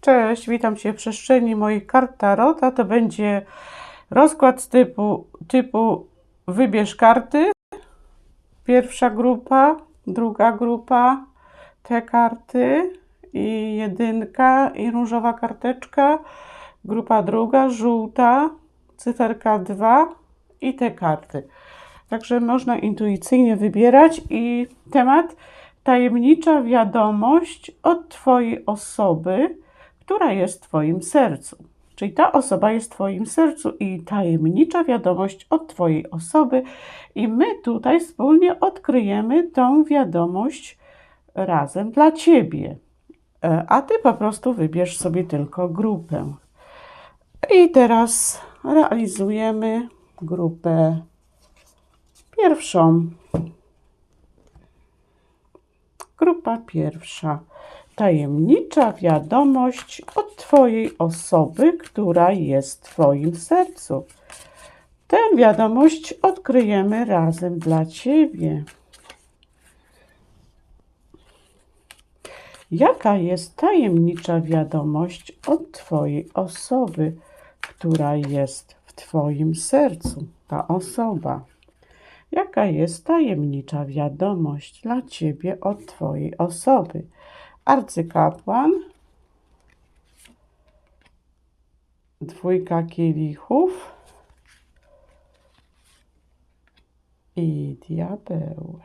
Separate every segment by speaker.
Speaker 1: Cześć, witam Cię w przestrzeni moich kart Tarota. To będzie rozkład typu, typu wybierz karty. Pierwsza grupa, druga grupa, te karty i jedynka i różowa karteczka. Grupa druga, żółta, cyferka 2 i te karty. Także można intuicyjnie wybierać i temat tajemnicza wiadomość od Twojej osoby, która jest w Twoim sercu. Czyli ta osoba jest w Twoim sercu i tajemnicza wiadomość od Twojej osoby, i my tutaj wspólnie odkryjemy tą wiadomość razem dla Ciebie. E, a Ty po prostu wybierz sobie tylko grupę. I teraz realizujemy grupę pierwszą. Grupa pierwsza. Tajemnicza wiadomość od Twojej osoby, która jest w Twoim sercu. Tę wiadomość odkryjemy razem dla Ciebie. Jaka jest tajemnicza wiadomość od Twojej osoby, która jest w Twoim sercu? Ta osoba. Jaka jest tajemnicza wiadomość dla Ciebie od Twojej osoby? Arcykapłan, dwójka kielichów i diabeł.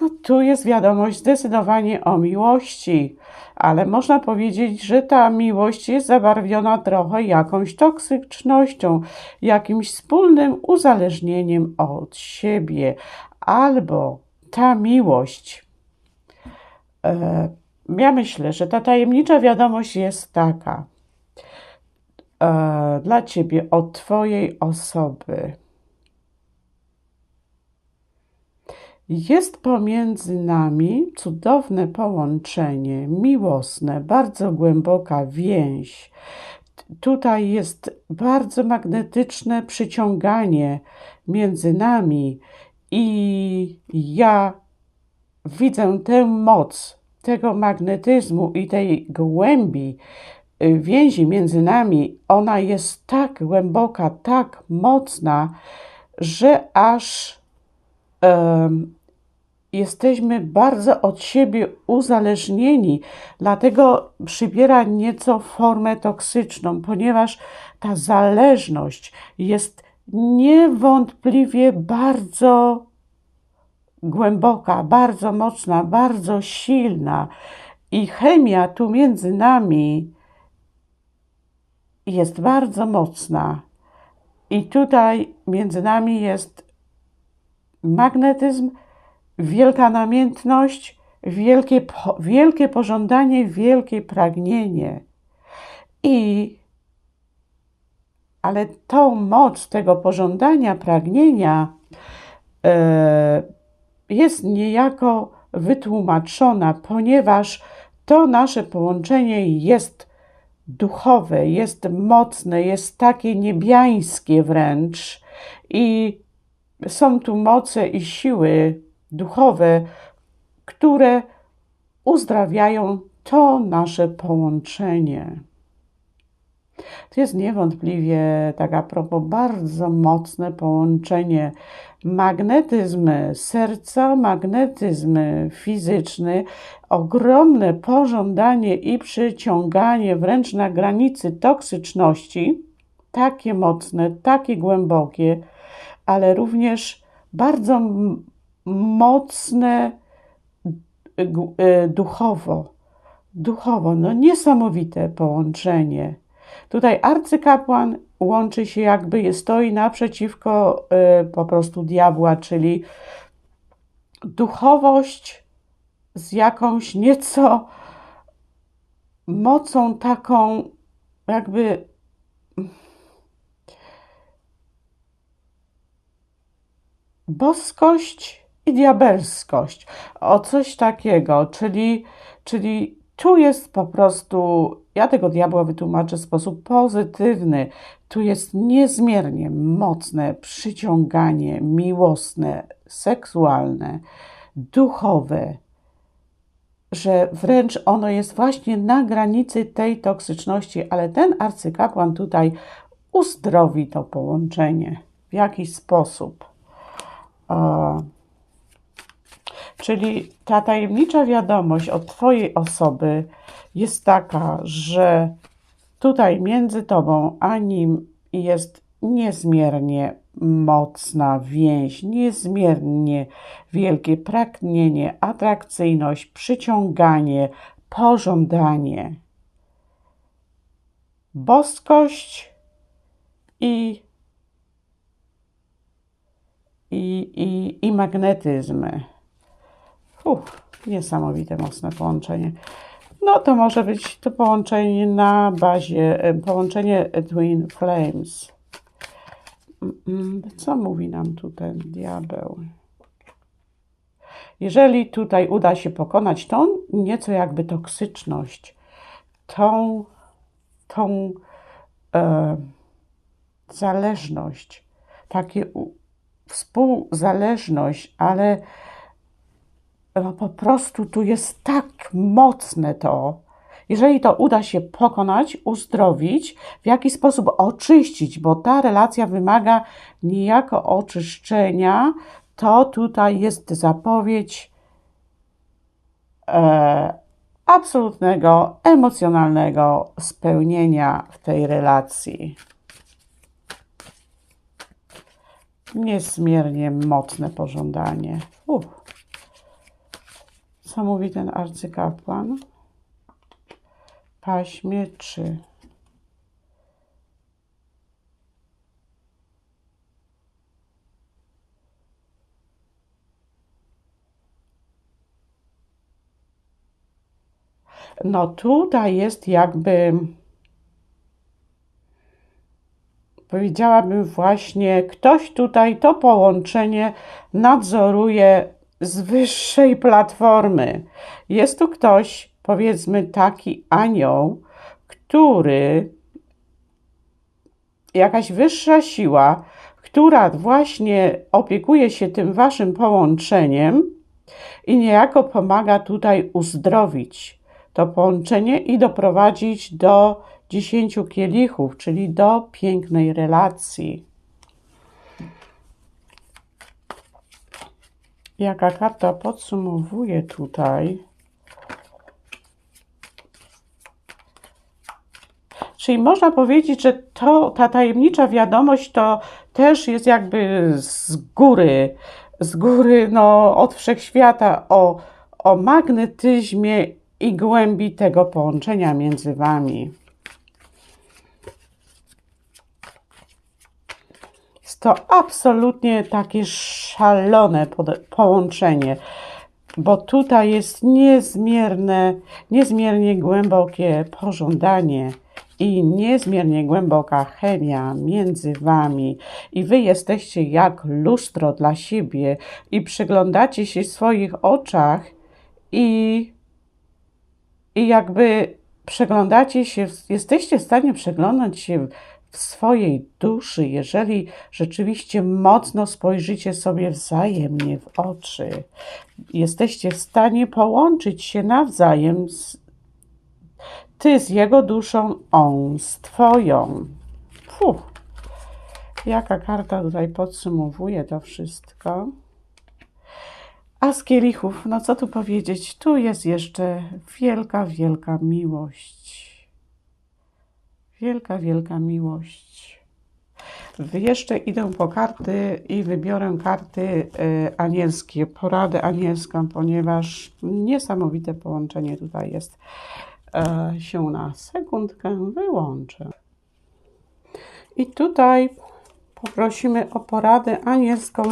Speaker 1: No tu jest wiadomość zdecydowanie o miłości, ale można powiedzieć, że ta miłość jest zabarwiona trochę jakąś toksycznością, jakimś wspólnym uzależnieniem od siebie, albo ta miłość. E, ja myślę, że ta tajemnicza wiadomość jest taka e, dla ciebie od twojej osoby Jest pomiędzy nami cudowne połączenie, miłosne, bardzo głęboka więź. Tutaj jest bardzo magnetyczne przyciąganie między nami i ja widzę tę moc tego magnetyzmu i tej głębi y, więzi między nami. Ona jest tak głęboka, tak mocna, że aż um, jesteśmy bardzo od siebie uzależnieni, dlatego przybiera nieco formę toksyczną, ponieważ ta zależność jest niewątpliwie bardzo głęboka, bardzo mocna, bardzo silna i chemia tu między nami jest bardzo mocna. I tutaj między nami jest magnetyzm, wielka namiętność, wielkie, wielkie pożądanie, wielkie pragnienie. I ale tą moc tego pożądania, pragnienia e, jest niejako wytłumaczona, ponieważ to nasze połączenie jest duchowe, jest mocne, jest takie niebiańskie wręcz i są tu moce i siły duchowe, które uzdrawiają to nasze połączenie. To jest niewątpliwie, tak a propos, bardzo mocne połączenie. Magnetyzm serca, magnetyzm fizyczny, ogromne pożądanie i przyciąganie wręcz na granicy toksyczności, takie mocne, takie głębokie, ale również bardzo mocne e, duchowo. Duchowo, no niesamowite połączenie. Tutaj arcykapłan łączy się jakby, stoi naprzeciwko y, po prostu diabła, czyli duchowość z jakąś nieco mocą taką jakby boskość i diabelskość. O coś takiego, czyli, czyli tu jest po prostu, ja tego diabła wytłumaczę w sposób pozytywny. Tu jest niezmiernie mocne przyciąganie miłosne, seksualne, duchowe. że wręcz ono jest właśnie na granicy tej toksyczności, ale ten arcykapłan tutaj uzdrowi to połączenie w jakiś sposób. Czyli ta tajemnicza wiadomość od Twojej osoby jest taka, że tutaj między Tobą a nim jest niezmiernie mocna więź, niezmiernie wielkie pragnienie, atrakcyjność, przyciąganie, pożądanie, boskość i, i, i, i magnetyzm. Uff, niesamowite mocne połączenie. No to może być to połączenie na bazie, połączenie Twin Flames. Co mówi nam tu ten diabeł? Jeżeli tutaj uda się pokonać tą nieco jakby toksyczność, tą, tą e, zależność, takie współzależność, ale po prostu tu jest tak mocne to, jeżeli to uda się pokonać, uzdrowić, w jaki sposób oczyścić, bo ta relacja wymaga niejako oczyszczenia, to tutaj jest zapowiedź e, absolutnego emocjonalnego spełnienia w tej relacji. Niezmiernie mocne pożądanie. Uff. Co mówi ten arcykapłan? Paśmie 3. No tutaj jest jakby powiedziałabym właśnie, ktoś tutaj to połączenie nadzoruje z wyższej platformy. Jest tu ktoś, powiedzmy taki anioł, który jakaś wyższa siła, która właśnie opiekuje się tym waszym połączeniem i niejako pomaga tutaj uzdrowić to połączenie i doprowadzić do dziesięciu kielichów, czyli do pięknej relacji. Jaka karta podsumowuje tutaj? Czyli można powiedzieć, że to, ta tajemnicza wiadomość to też jest jakby z góry, z góry no, od wszechświata o, o magnetyzmie i głębi tego połączenia między wami. To absolutnie takie szalone połączenie, bo tutaj jest niezmierne, niezmiernie głębokie pożądanie i niezmiernie głęboka chemia między wami, i wy jesteście jak lustro dla siebie, i przyglądacie się w swoich oczach, i, i jakby przeglądacie się, jesteście w stanie przeglądać się w swojej duszy, jeżeli rzeczywiście mocno spojrzycie sobie wzajemnie w oczy. Jesteście w stanie połączyć się nawzajem z, ty z jego duszą, on z twoją. Fuh. Jaka karta tutaj podsumowuje to wszystko? A z kielichów, no co tu powiedzieć? Tu jest jeszcze wielka, wielka miłość. Wielka, wielka miłość. Jeszcze idę po karty i wybiorę karty y, anielskie, poradę anielską, ponieważ niesamowite połączenie tutaj jest. E, się na sekundkę wyłączę. I tutaj poprosimy o poradę anielską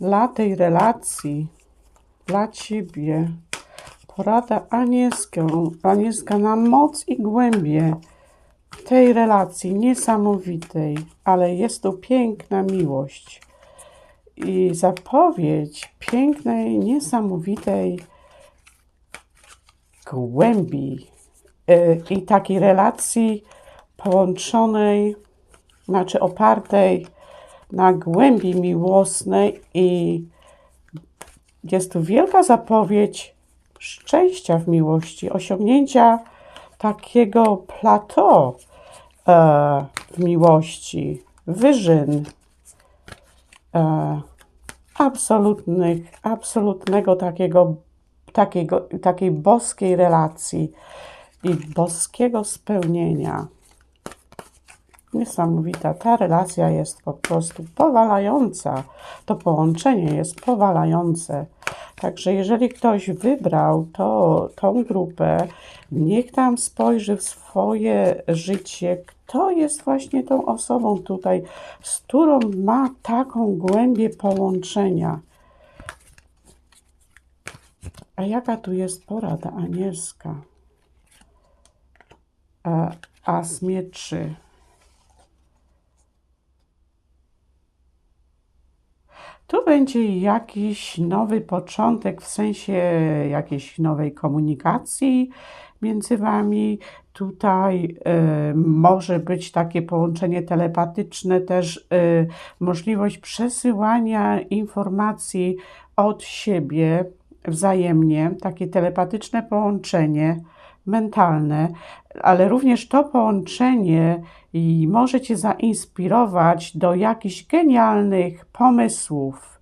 Speaker 1: dla tej relacji, dla Ciebie. Porada anielską, anielska na moc i głębie tej relacji niesamowitej, ale jest to piękna miłość i zapowiedź pięknej, niesamowitej głębi Y, i takiej relacji połączonej, znaczy opartej na głębi miłosnej i jest tu wielka zapowiedź szczęścia w miłości, osiągnięcia takiego plateau e, w miłości, wyżyn, e, absolutnych, absolutnego takiego, takiego, takiej boskiej relacji i boskiego spełnienia. Niesamowita. Ta relacja jest po prostu powalająca. To połączenie jest powalające. Także jeżeli ktoś wybrał to, tą grupę, niech tam spojrzy w swoje życie, kto jest właśnie tą osobą tutaj, z którą ma taką głębię połączenia. A jaka tu jest porada anielska? A, a smieczy. Tu będzie jakiś nowy początek w sensie jakiejś nowej komunikacji między Wami. Tutaj y, może być takie połączenie telepatyczne, też y, możliwość przesyłania informacji od siebie wzajemnie, takie telepatyczne połączenie mentalne, ale również to połączenie i może Cię zainspirować do jakichś genialnych pomysłów.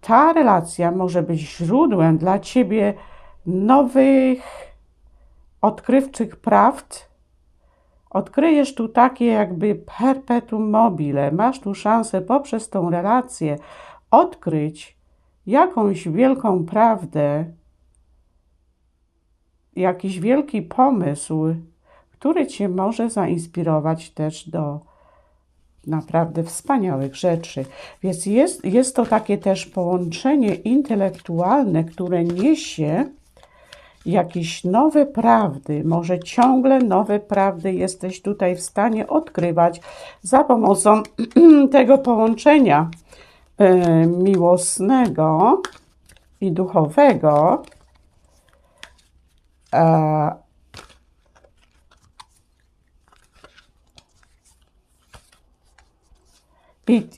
Speaker 1: Ta relacja może być źródłem dla Ciebie nowych, odkrywczych prawd. Odkryjesz tu takie jakby perpetuum mobile. Masz tu szansę poprzez tą relację odkryć jakąś wielką prawdę, jakiś wielki pomysł, który Cię może zainspirować też do naprawdę wspaniałych rzeczy. Więc jest, jest to takie też połączenie intelektualne, które niesie jakieś nowe prawdy, może ciągle nowe prawdy jesteś tutaj w stanie odkrywać za pomocą tego połączenia y, miłosnego i duchowego. E,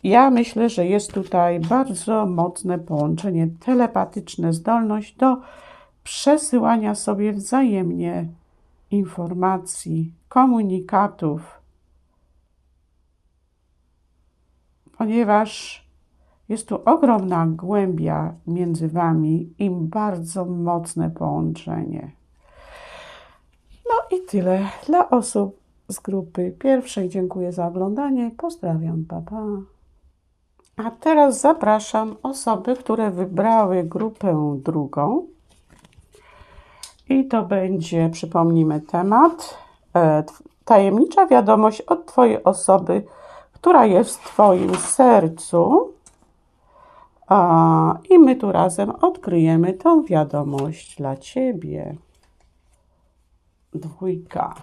Speaker 1: ja myślę, że jest tutaj bardzo mocne połączenie telepatyczne, zdolność do przesyłania sobie wzajemnie informacji, komunikatów, ponieważ jest tu ogromna głębia między Wami i bardzo mocne połączenie. I tyle dla osób z grupy pierwszej. Dziękuję za oglądanie. Pozdrawiam, papa. A teraz zapraszam osoby, które wybrały grupę drugą. I to będzie, przypomnijmy temat, e, tajemnicza wiadomość od Twojej osoby, która jest w Twoim sercu. I my tu razem odkryjemy tą wiadomość dla Ciebie. Dwójka.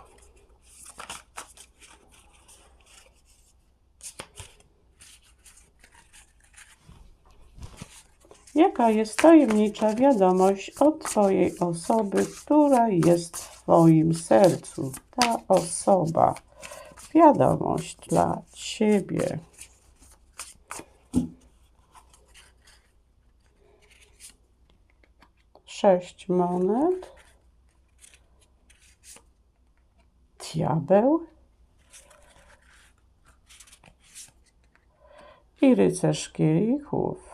Speaker 1: Jaka jest tajemnicza wiadomość od Twojej osoby, która jest w Twoim sercu? Ta osoba. Wiadomość dla Ciebie. Sześć monet. Diabeł. I rycerz kielichów.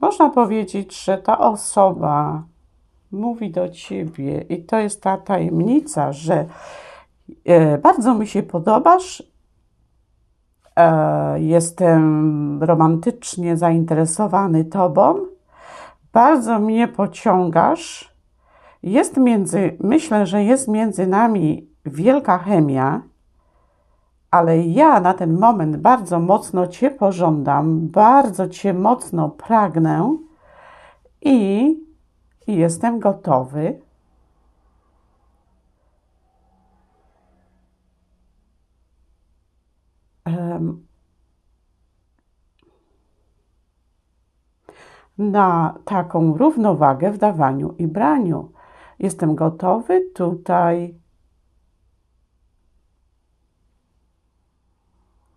Speaker 1: Można powiedzieć, że ta osoba mówi do ciebie i to jest ta tajemnica, że e, bardzo mi się podobasz, e, jestem romantycznie zainteresowany tobą, bardzo mnie pociągasz. Jest między, myślę, że jest między nami wielka chemia ale ja na ten moment bardzo mocno Cię pożądam, bardzo Cię mocno pragnę i, jestem gotowy. Na taką równowagę w dawaniu i braniu. Jestem gotowy tutaj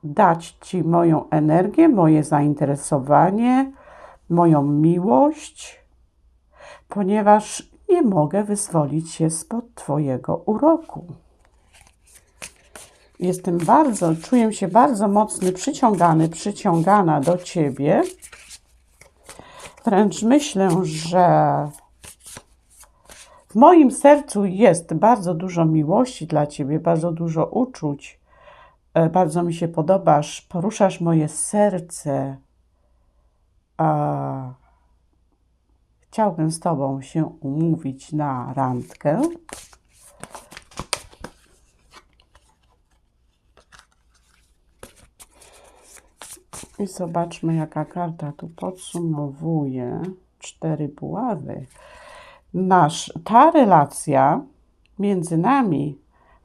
Speaker 1: dać Ci moją energię, moje zainteresowanie, moją miłość, ponieważ nie mogę wyzwolić się spod Twojego uroku. Jestem bardzo, czuję się bardzo mocny, przyciągany, przyciągana do Ciebie. Wręcz myślę, że moim sercu jest bardzo dużo miłości dla Ciebie, bardzo dużo uczuć. E, bardzo mi się podobasz, poruszasz moje serce. A chciałbym z Tobą się umówić na randkę. I zobaczmy, jaka karta tu podsumowuje cztery buławy. Nasz, ta relacja między nami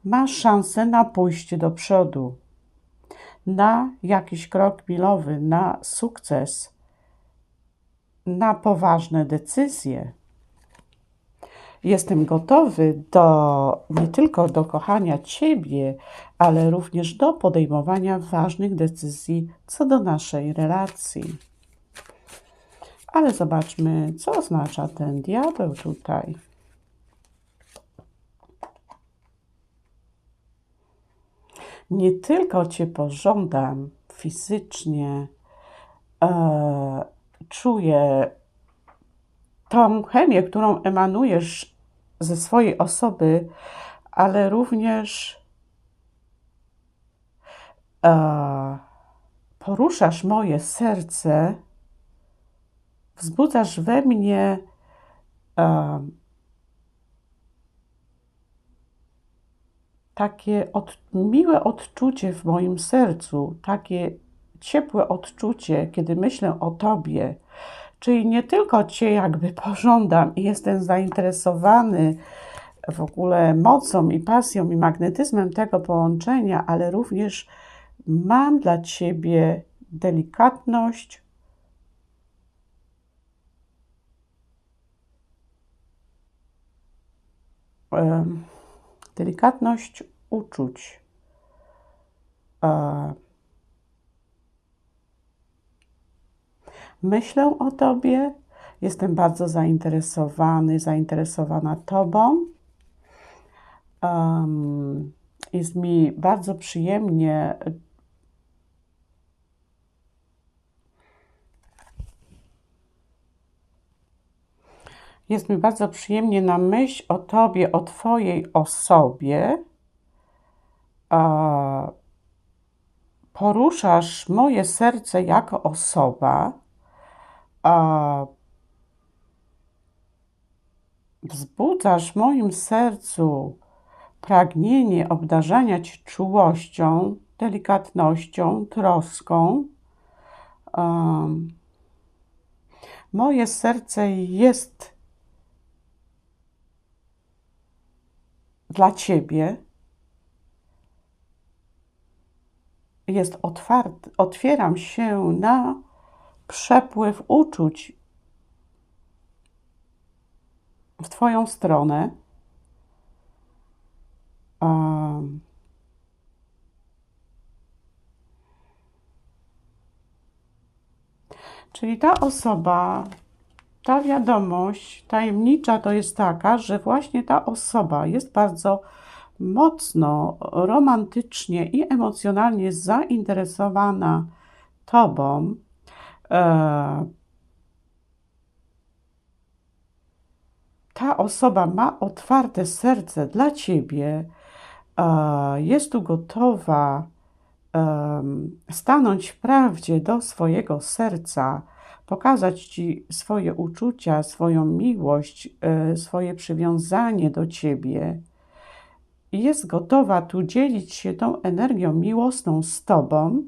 Speaker 1: ma szansę na pójście do przodu, na jakiś krok milowy, na sukces, na poważne decyzje. Jestem gotowy do nie tylko do kochania Ciebie, ale również do podejmowania ważnych decyzji co do naszej relacji. Ale zobaczmy, co oznacza ten diabeł tutaj. Nie tylko Cię pożądam fizycznie, e, czuję tą chemię, którą emanujesz ze swojej osoby, ale również e, poruszasz moje serce, wzbudzasz we mnie takie od, miłe odczucie w moim sercu, takie ciepłe odczucie, kiedy myślę o Tobie. Czyli nie tylko Cię jakby pożądam i jestem zainteresowany w ogóle mocą i pasją i magnetyzmem tego połączenia, ale również mam dla Ciebie delikatność, delikatność uczuć. Myślę o Tobie, jestem bardzo zainteresowany, zainteresowana Tobą. Jest mi bardzo przyjemnie Jest mi bardzo przyjemnie na myśl o Tobie, o Twojej osobie. Poruszasz moje serce jako osoba. Wzbudzasz w moim sercu pragnienie obdarzania Cię czułością, delikatnością, troską. moje serce jest dla Ciebie jest otwarty, otwieram się na przepływ uczuć w Twoją stronę. Um, czyli ta osoba ta wiadomość tajemnicza to jest taka, że właśnie ta osoba jest bardzo mocno romantycznie i emocjonalnie zainteresowana Tobą. E, ta osoba ma otwarte serce dla Ciebie, e, jest tu gotowa stanąć w prawdzie do swojego serca pokazać Ci swoje uczucia, swoją miłość, e, swoje przywiązanie do Ciebie. Jest gotowa tu dzielić się tą energią miłosną z Tobą.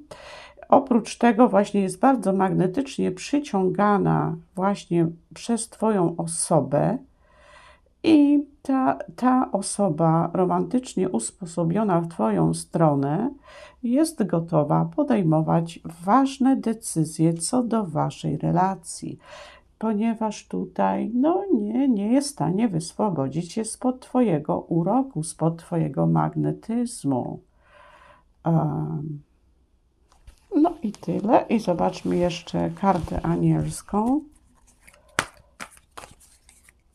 Speaker 1: Oprócz tego, właśnie jest bardzo magnetycznie przyciągana właśnie przez Twoją osobę. I ta, ta osoba romantycznie usposobiona w Twoją stronę jest gotowa podejmować ważne decyzje co do Waszej relacji, ponieważ tutaj no nie, nie jest w stanie wyswobodzić się spod Twojego uroku, spod Twojego magnetyzmu. Um, No i tyle. I zobaczmy jeszcze kartę anielską.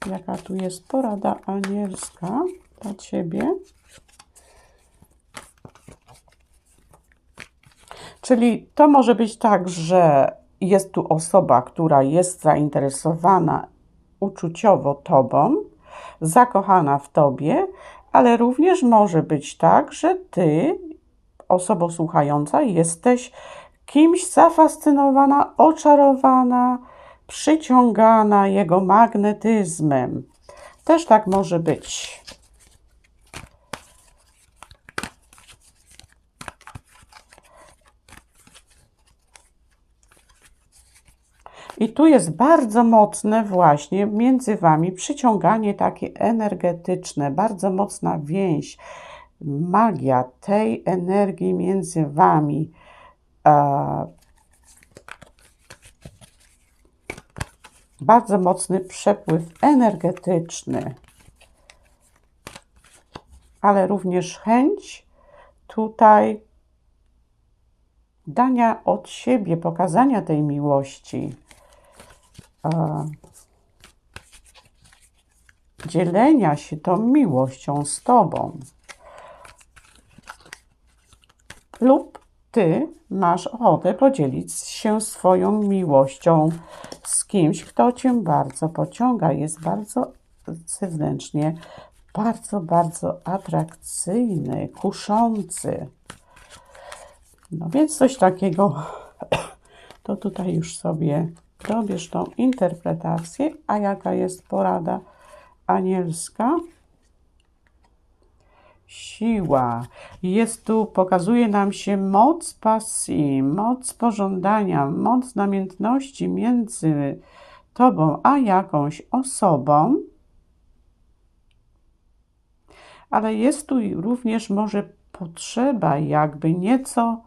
Speaker 1: Jaka tu jest porada anielska dla Ciebie? Czyli to może być tak, że jest tu osoba, która jest zainteresowana uczuciowo Tobą, zakochana w Tobie, ale również może być tak, że Ty, osoba słuchająca, jesteś kimś zafascynowana, oczarowana, przyciągana jego magnetyzmem. Też tak może być. I tu jest bardzo mocne właśnie między Wami przyciąganie takie energetyczne, bardzo mocna więź, magia tej energii między Wami. Bardzo mocny przepływ energetyczny, ale również chęć tutaj dania od siebie, pokazania tej miłości dzielenia się tą miłością z Tobą. Lub Ty masz ochotę podzielić się swoją miłością z kimś, kto Cię bardzo pociąga, jest bardzo zewnętrznie, bardzo, bardzo atrakcyjny, kuszący. No więc coś takiego to tutaj już sobie dobierz tą interpretację, a jaka jest porada anielska? Siła. Jest tu, pokazuje nam się moc pasji, moc pożądania, moc namiętności między Tobą a jakąś osobą, ale jest tu również może potrzeba jakby nieco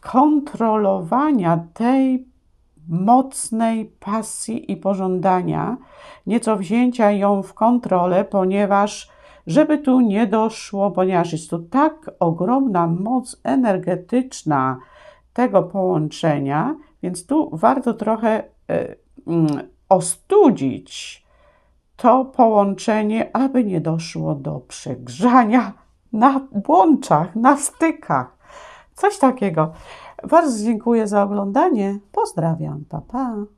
Speaker 1: kontrolowania tej mocnej pasji i pożądania, nieco wzięcia ją w kontrolę, ponieważ żeby tu nie doszło, ponieważ jest tu tak ogromna moc energetyczna tego połączenia, więc tu warto trochę y, y, ostudzić to połączenie, aby nie doszło do przegrzania na łączach, na stykach. Coś takiego. Bardzo dziękuję za oglądanie. Pozdrawiam. Pa, pa.